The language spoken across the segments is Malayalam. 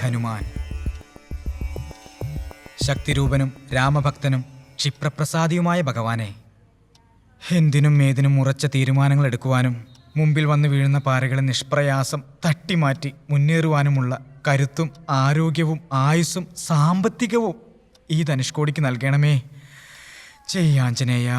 ഹനുമാൻ. ശക്തിരൂപനും രാമഭക്തനും ക്ഷിപ്രപ്രസാദിയുമായ ഭഗവാനെ എന്തിനും ഏതിനും ഉറച്ച തീരുമാനങ്ങൾ എടുക്കുവാനും മുമ്പിൽ വന്ന് വീഴുന്ന പാറകളെ നിഷ്പ്രയാസം തട്ടിമാറ്റി മുന്നേറുവാനുമുള്ള കരുത്തും ആരോഗ്യവും ആയുസ്സും സാമ്പത്തികവും ഈ ധനുഷ്കോടിക്ക് നൽകണമേ. ജയ് ആഞ്ജനേയ.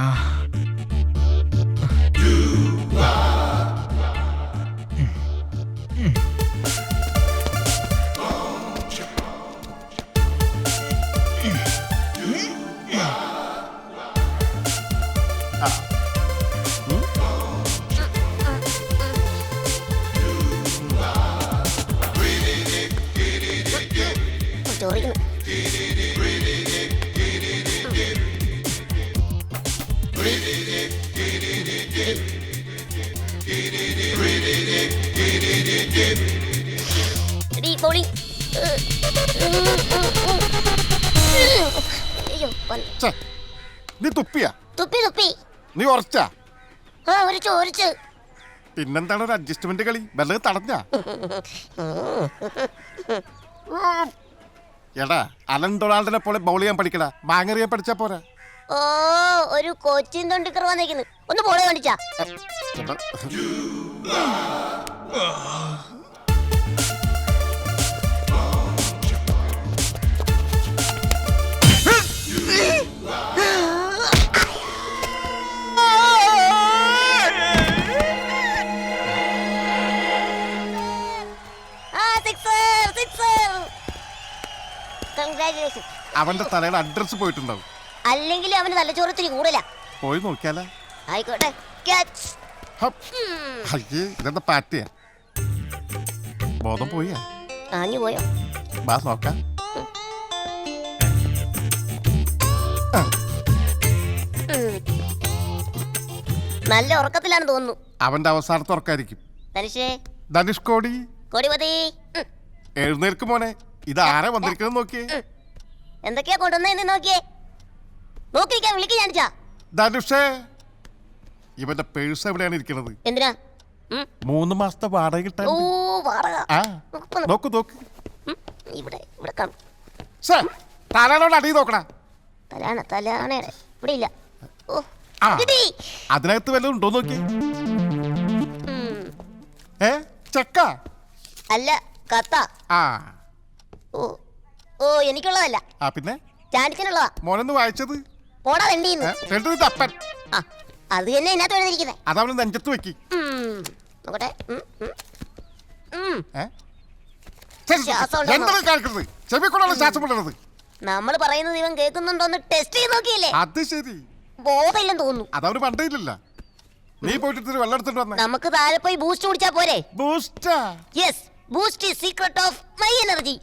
ഛെ, നീ തുപ്പിയ തുപ്പി തുപ്പി നീ ഉറച്ച ആ ഒരു ചോരിച്ച് പിന്നെന്താണ് ഒരു അഡ്ജസ്റ്റ്മെന്റ് കളി വല്ലത് തടഞ്ഞ എടാ അലൻ ഡൊണാൾഡിനെ പോലെ ബൗൾ ചെയ്യാൻ പഠിക്കടാ. മാങ്ങറിയാൻ പഠിച്ചാ പോരാ. ഓ ഒരു കൊച്ചിൻ തൊണ്ടിക്കർ വന്നേക്കുന്നു. ഒന്ന് പോളെ കാണിച്ചാ. ആ സിക്സർ കൺഗ്രാറ്റുലേഷൻ അവന്റെ തലയുടെ അഡ്രസ് പോയിട്ടുണ്ടാവും. അല്ലെങ്കിൽ അവന് തലച്ചോറത്തിന് കൂടല. പോയി നോക്കിയാലേ. ആയിക്കോട്ടെ. ക്യാച്ച് ഹപ്പ്. അയ്യേ ഇതെന്താ പാറ്റിയാ ബോധം പോയാ. ആഞ്ഞു പോയോ? ബാ നോക്കാം. നല്ല ഉറക്കത്തിലാണ് തോന്നുന്നു. അവന്റെ അവസാനത്തെ ഉറക്കായിരിക്കും. ധനുഷേ ധനുഷ്കോടി കൊടിമതി ഉം. എഴുന്നേൽക്ക് മോനെ. ഇത് ആരാ വന്നിരിക്കുന്നത് നോക്കിയേ? എന്തൊക്കെയാ കൊണ്ടുവന്നതെന്ന് നോക്കിയേ? നോക്കിയിരിക്കാൻ വിളിക്ക് ഞാനിച്ചാ ധനുഷേ ഇവന്റെ പേഴ്സ് എവിടെയാണ് ഇരിക്കുന്നത്? എന്തിനാ? മൂന്ന് മാസത്തെ വാടക കിട്ടാൻ ഓ വാടക. ആ നോക്ക് നോക്ക് ഇവിടെ ഇവിടെ കാണും സേ തലയോട് അടി നോക്കണ? തലാണ തലാണയുടെ ഇവിടെ ഇല്ല. ഓ ആ. കിട്ടി. അതിനകത്ത് വല്ലതും ഉണ്ടോ നോക്കി. ഏ ചെക്ക? അല്ല കത്ത. ആ. ഓ ഓ എനിക്കുള്ളതല്ല. ആ പിന്നെ? ചാണ്ടിച്ചനുള്ളതാ. മോനൊന്ന് വായിച്ചത്? പോടാ വെണ്ടിന്ന് രണ്ടു തപ്പൻ. ആ അത് തന്നെ ഇതിനകത്ത് എഴുതിയിരിക്കുന്നത് അതവന് നെഞ്ചത്ത് വെക്കി. നോക്കട്ടെ. നമ്മൾ പറയുന്നത് ഇവൻ കേൾക്കുന്നുണ്ടോന്ന് ടെസ്റ്റ് ചെയ്ത് നോക്കിയില്ലേ? അത് ശരി. ബോധമില്ലെന്ന് തോന്നുന്നു. അതവന് പണ്ടേയില്ലല്ല നീ പോയിട്ട് വെള്ളം എടുത്തിട്ട് വന്നേ. നമുക്ക് താഴെ പോയി ബൂസ്റ്റ് കുടിച്ചാ പോരെ? ബൂസ്റ്റാ yes Boost is secret of my energy.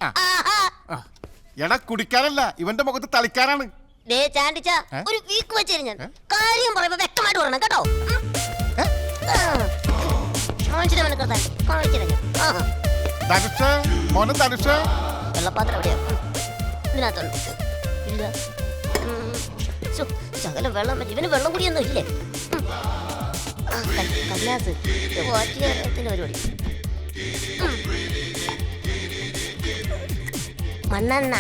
എടാ കുടിക്കാനല്ല. ഇവന്റെ മുഖത്ത് തളിക്കാനാണ്. ദേ ചാണ്ടിച്ച? ഒരു വീക്ക് വെച്ചു ഞാൻ? കാര്യം പറയുമ്പോ വ്യക്തമായിട്ട് പറയണം കേട്ടോ? കാണിച്ചിട്ട് കാണിച്ചിട്ട് മോനെ വെള്ളപ്പാത്രം എവിടെയാ? ഇതിനകത്തുണ്ട്. ഇല്ല. ശകലം വെള്ളം ഇവന് വെള്ളം കുടിയൊന്നും ഇല്ലേ? ഉം. ആ, ക- കന്നാസ് ഇത് വാറ്റിയത്തിന്റെ പരിപാടി. മണ്ണെണ്ണ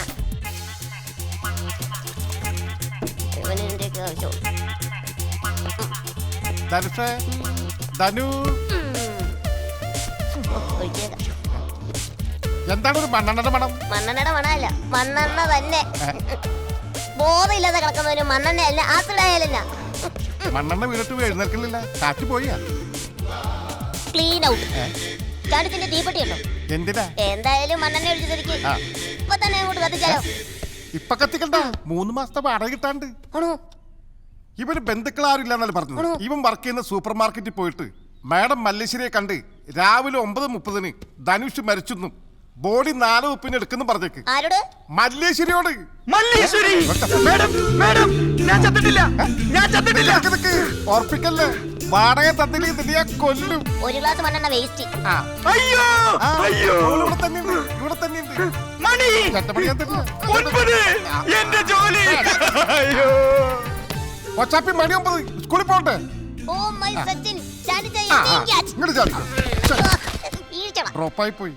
ഇവനെന്റെയൊക്കെ ആവശ്യം ധനുഷേ ധനു. ഒഴിച്ചേക്കാം എന്താണ് ഒരു മണ്ണെണ്ണയുടെ മണം? മണ്ണെണ്ണയുടെ മണമല്ല മണ്ണെണ്ണ തന്നെ. ബോധമില്ലാതെ കിടക്കുന്നവന് മണ്ണെണ്ണ അല്ല ആസിഡ് ആയാലല്ല മണ്ണെണ്ണ വീണിട്ട് എഴുന്നേൽക്കുന്നില്ല. കാറ്റ് പോയാ ക്ലീൻ ഔട്ട് ചാടിത്തിന്റെ തീപ്പെട്ടി ഉണ്ടോ? എന്തിനാ? എന്തായാലും മണ്ണെണ്ണ ഒഴിച്ചു തിരിക്ക്. ഇപ്പൊ തന്നെ അങ്ങോട്ട് കത്തിച്ചാലോ ഇപ്പൊ കത്തിക്കണ്ട. മൂന്ന് മാസത്തെ വാടക കിട്ടാണ്ട്. ആണോ? ഇവന് ബന്ധുക്കൾ ആരും ഇല്ലെന്നല്ല പറഞ്ഞത്. ഇവൻ വർക്ക് ചെയ്യുന്ന സൂപ്പർ മാർക്കറ്റിൽ പോയിട്ട് മാഡം മല്ലേശ്വരിയെ കണ്ട് രാവിലെ ഒമ്പത് മുപ്പതിന് ധനുഷ് മരിച്ചെന്നും ബോഡി നാല് ഉപ്പിന് എടുക്കുന്നു പറഞ്ഞേക്ക്. ആരോട്? മല്ലേശ്വരിയോട് മല്ലീശ്വരി മാഡം മാഡം ഞാൻ ചത്തിട്ടില്ല. ഞാൻ ചത്തിട്ടില്ല. ഓർപ്പിക്കല്ലേ? വാടക നിന്നെ ഞാൻ കൊല്ലും. ഒരു ഗ്ലാസ് മണ്ണെണ്ണ വേസ്റ്റ്. ആ. അയ്യോ! ആ, അയ്യോ! ഇവിടെ തന്നെ ഉണ്ട് ഇവിടെ തന്നെ ഉണ്ട് മണി! ചേട്ടപ്പടി ഞാൻ തരില്ല. ഒൻപത് എന്റെ ജോലി! അയ്യോ! കൊച്ചാപ്പി മണി ഒമ്പത്. സ്കൂളിൽ പോകണ്ടേ ഓ മൈ സച്ചിൻ ചാടി ആ, ആ. ഇങ്ങോട്ട് ചാടിക്കോ. ഡ്രോപ്പായി പോയി.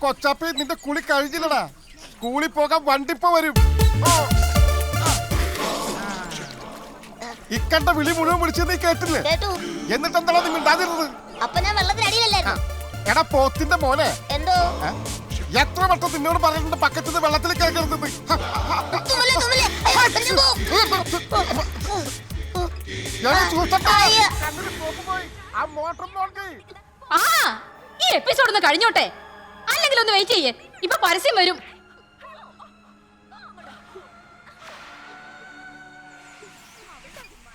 കൊച്ചാപ്പി നിന്റെ കുളി കഴിഞ്ഞില്ലടാ സ്കൂളിൽ പോകാൻ വണ്ടിപ്പോ വരും. ഇക്കണ്ട വിളി മുഴുവൻ വിളിച്ചത് നീ കേട്ടില്ലേ കേട്ടു എന്നിട്ട് എന്താണോ നിങ്ങൾ ഉണ്ടാതിരുന്നത് അപ്പൊ ഞാൻ വെള്ളത്തിനടിയിലല്ലായിരുന്നു എടാ പോത്തിന്റെ മോനെ എന്തോ? എത്ര വട്ടം നിന്നോട് പറഞ്ഞിട്ടുണ്ട് നിന്ന് വെള്ളത്തിൽ കേൾക്കരുത് ആ ഈ എപ്പിസോഡ് ഒന്ന് കഴിഞ്ഞോട്ടെ അല്ലെങ്കിൽ ഒന്ന് വെയിറ്റ് ചെയ്യേ. ഇപ്പൊ പരസ്യം വരും.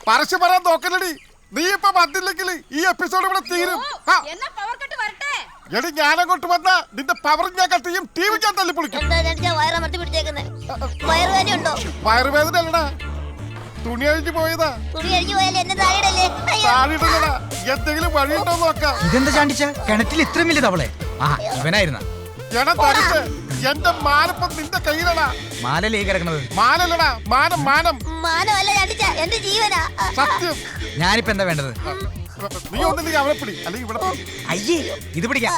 പരസ്യം പറയാൻ നോക്കലടി നീ ഇപ്പൊ വന്നില്ലെങ്കിൽ ഈ എപ്പിസോഡ് ഇവിടെ തീരും. ആ, എന്നാ പവർ കട്ട് വരട്ടെ. എടി ഞാനങ്ങോട്ട് വന്ന നിന്റെ പവർ ഞാൻ കട്ട് ചെയ്യും ടി വി ഞാൻ തള്ളി പൊളിക്കും എന്താ ഞാൻ വയറമർത്തി പിടിച്ചേക്കുന്നേ? വയറുവേദന അല്ലടാ തുണി അഴിഞ്ഞു പോയതാ. അയ്യോ. എന്തെങ്കിലും വഴിയുണ്ടോ നോക്കാം. ഇതെന്താ ചാണ്ടിച്ച? കിണറ്റിൽ ഇത്രയും വലിയ തവളെ. ആ ഇവനായിരുന്ന. എടാ തരിച്ച് എന്റെ മാനപ്പം നിന്റെ കയ്യിലടാ. മാലലേ കിടക്കണത്? മാനല്ലടാ മാനം മാനം. മാനമല്ല ചാണ്ടിച്ച എന്റെ ജീവനാ. ആ, ആ. സത്യം. ഞാനിപ്പോ എന്താ വേണ്ടത്? നീ ഒന്നില്ലെങ്കിൽ അവളെ പിടി അല്ലെങ്കിൽ ഇവിടെ പിടി. അയ്യേ ഇത് പിടിക്കാം.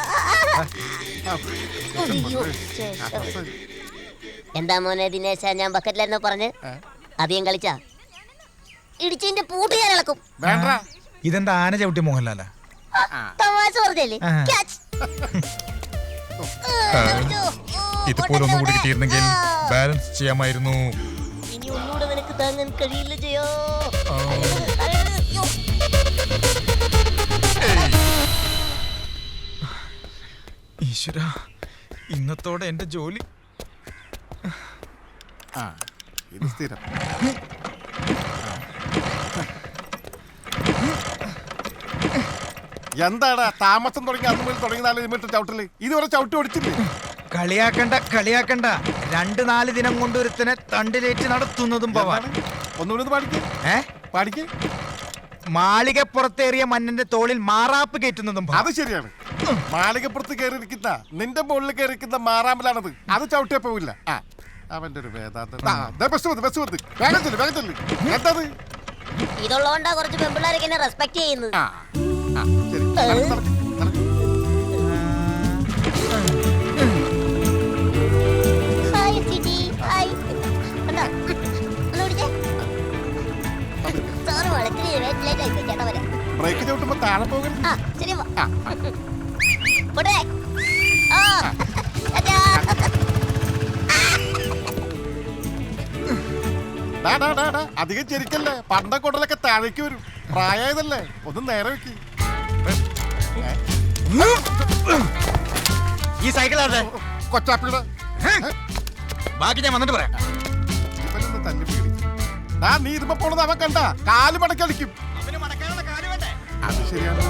അയ്യോ, ശേഷം. എന്താ മോനെ ദിനേശ ഞാൻ ബക്കറ്റിലായിരുന്നു പറഞ്ഞ്? അധികം കളിച്ച? ഇടിച്ചിന്റെ പൂട്ട് ഞാൻ ഇളക്കും. വേണ്ട. ഇതെന്താ ആന ചവിട്ടി മോഹൻലാലാ? തമാശ പറഞ്ഞല്ലേ? ആ. ക്യാച്ച്. ഇതുപോലെ ഒന്നും കൂടി കിട്ടിയിരുന്നെങ്കിൽ ബാലൻസ് ചെയ്യാമായിരുന്നു. ഇനി ഒന്നുകൂടെ നിനക്ക് താങ്ങാൻ കഴിയില്ല ജയോ. ഈശ്വര ഇന്നത്തോടെ എന്റെ ജോലി. ആ ഇത് സ്ഥിരം. എന്താടാ താമസം തുടങ്ങി അന്ന് മുതൽ തുടങ്ങി നാല് മിനിറ്റ് ചവിട്ടൽ? ഇതുവരെ ചവിട്ടി ഓടിച്ചില്ലേ കളിയാക്കണ്ട കളിയാക്കണ്ട. രണ്ട് നാല് ദിനം കൊണ്ട് ഒരുത്തനെ തണ്ടിലേറ്റ് നടത്തുന്നതും പോവാൻ എന്താണ്? ഒന്നുകൂടി ഒന്ന് പാടിക്ക്. ഏ? പാടിക്ക്. മാളികപ്പുറത്തേറിയ മന്നന്റെ തോളിൽ മാറാപ്പ് കയറ്റുന്നതും. അത് ശരിയാണ്. മാളികപ്പുറത്ത് കയറിയിരിക്കുന്ന നിന്റെ മുകളിൽ കയറിയിരിക്കുന്ന മാറാമ്പലാണത്. അത് ചവിട്ടിയാ പോവില്ല. ആ അവന്റെ ഒരു വേദാന്തം ആ, ദേ ബസ് വന്ന് ബസ് വന്ന്. വേഗം ചെല്ലു വേഗം ചെല്ലു. എന്തത്? ഇതുള്ളതുകൊണ്ടാ കുറച്ച് പെമ്പിള്ളേരൊക്കെ റെസ്പെക്ട് ചെയ്യുന്നത്. ഹായ് ഹായ് ഒന്ന് സാറ് ലേറ്റ് ചേട്ടാ വരാം ബ്രേക്ക് ചവിട്ടുമ്പോ താഴെ പോകരുത്. ആ ശരി വാ. ആ, പോട്ടെ ആ. ടാറ്റാ. ഡാ, ഡാ, ഡാ, ഡാ. അധികം ചെരിക്കല്ലേ? പണ്ട താഴേക്ക് വരും. പ്രായമായതല്ലേ ഒന്ന് നേരെ വെക്ക്. ഈ സൈക്കിൾ ആരുടെ? കൊച്ചാപ്പിളുടെ ബാക്കി ഞാൻ വന്നിട്ട് പറയാം. ഇവനൊന്ന് തല്ലി പേടി ഡാ നീ ഇരുമ്പോ പോണത് അവൻ കണ്ട. കാൽ മടക്കി അടിക്കും. അത് ശരിയാണ്